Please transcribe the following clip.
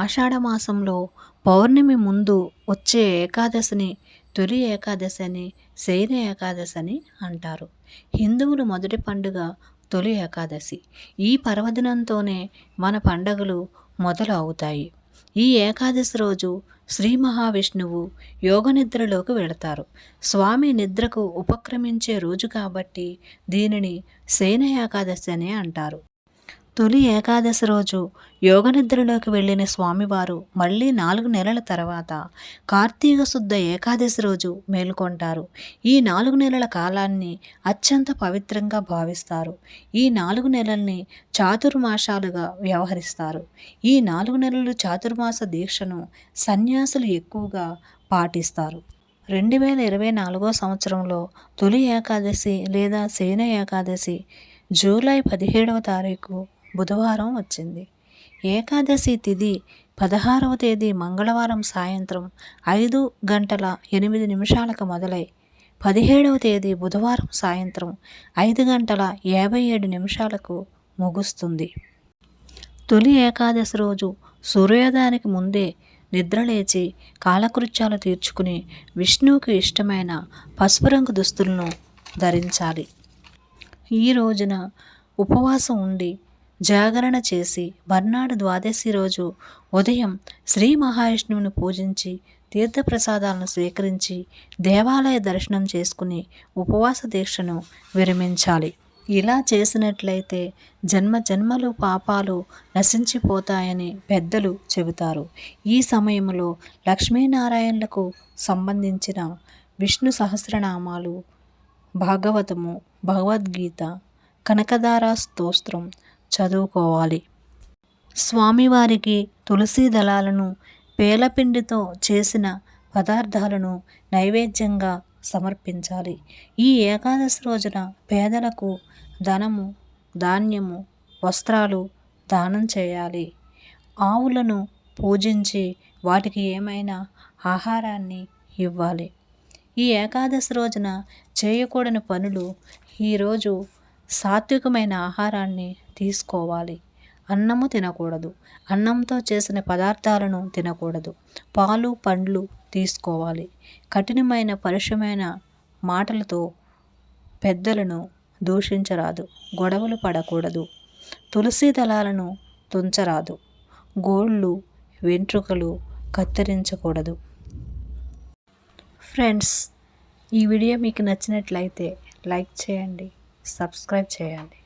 ఆషాఢ మాసంలో పౌర్ణమి ముందు వచ్చే ఏకాదశిని తొలి ఏకాదశి అని శైన ఏకాదశి అని అంటారు. హిందువులు మొదటి పండుగ తొలి ఏకాదశి. ఈ పర్వదినంతోనే మన పండగలు మొదలు అవుతాయి ఈ ఏకాదశి రోజు శ్రీ మహావిష్ణువు యోగ నిద్రలోకి వెళతారు. స్వామి నిద్రకు ఉపక్రమించే రోజు కాబట్టి దీనిని శయన ఏకాదశి అని అంటారు. తొలి ఏకాదశి రోజు యోగనిద్రలోకి వెళ్ళిన స్వామివారు మళ్ళీ నాలుగు నెలల తర్వాత కార్తీక శుద్ధ ఏకాదశి రోజు మేలుకొంటారు. ఈ నాలుగు నెలల కాలాన్ని అత్యంత పవిత్రంగా భావిస్తారు. ఈ నాలుగు నెలల్ని చాతుర్మాసాలుగా వ్యవహరిస్తారు. ఈ నాలుగు నెలలు చాతుర్మాస దీక్షను సన్యాసులు ఎక్కువగా పాటిస్తారు. రెండు వేల ఇరవై నాలుగో సంవత్సరంలో తొలి ఏకాదశి లేదా సేన ఏకాదశి జూలై పదిహేడవ తారీఖు బుధవారం వచ్చింది. ఏకాదశి తిథి పదహారవ తేదీ మంగళవారం సాయంత్రం ఐదు గంటల ఎనిమిది నిమిషాలకు మొదలై పదిహేడవ తేదీ బుధవారం సాయంత్రం ఐదు గంటల యాభై ఏడు నిమిషాలకు ముగుస్తుంది. తొలి ఏకాదశి రోజు సూర్యోదయానికి ముందే నిద్రలేచి కాలకృత్యాలు తీర్చుకుని విష్ణువుకి ఇష్టమైన పసుపు రంగు దుస్తులను ధరించాలి. ఈ రోజున ఉపవాసం ఉండి జాగరణ చేసి మర్నాడు ద్వాదశి రోజు ఉదయం శ్రీ మహావిష్ణువుని పూజించి తీర్థప్రసాదాలను స్వీకరించి దేవాలయ దర్శనం చేసుకుని ఉపవాస దీక్షను విరమించాలి. ఇలా చేసినట్లయితే జన్మ జన్మలు పాపాలు నశించిపోతాయని పెద్దలు చెబుతారు. ఈ సమయంలో లక్ష్మీనారాయణలకు సంబంధించిన విష్ణు సహస్రనామాలు భాగవతము భగవద్గీత కనకదార స్తోత్రం చదువుకోవాలి. స్వామివారికి తులసి దళాలను పేలపిండితో చేసిన పదార్థాలను నైవేద్యంగా సమర్పించాలి. ఈ ఏకాదశి రోజున పేదలకు ధనము ధాన్యము వస్త్రాలు దానం చేయాలి. ఆవులను పూజించి వాటికి ఏమైనా ఆహారాన్ని ఇవ్వాలి. ఈ ఏకాదశి రోజున చేయకూడని పనులు ఈరోజు సాత్వికమైన ఆహారాన్ని తీసుకోవాలి. అన్నము తినకూడదు. అన్నంతో చేసిన పదార్థాలను తినకూడదు. పాలు పండ్లు తీసుకోవాలి. కఠినమైన పరుషమైన మాటలతో పెద్దలను దూషించరాదు. గొడవలు పడకూడదు. తులసి దళాలను తుంచరాదు. గోళ్ళు వెంట్రుకలు కత్తిరించకూడదు. ఫ్రెండ్స్ ఈ వీడియో మీకు నచ్చినట్లయితే లైక్ చేయండి. సబ్స్క్రైబ్ చేయండి.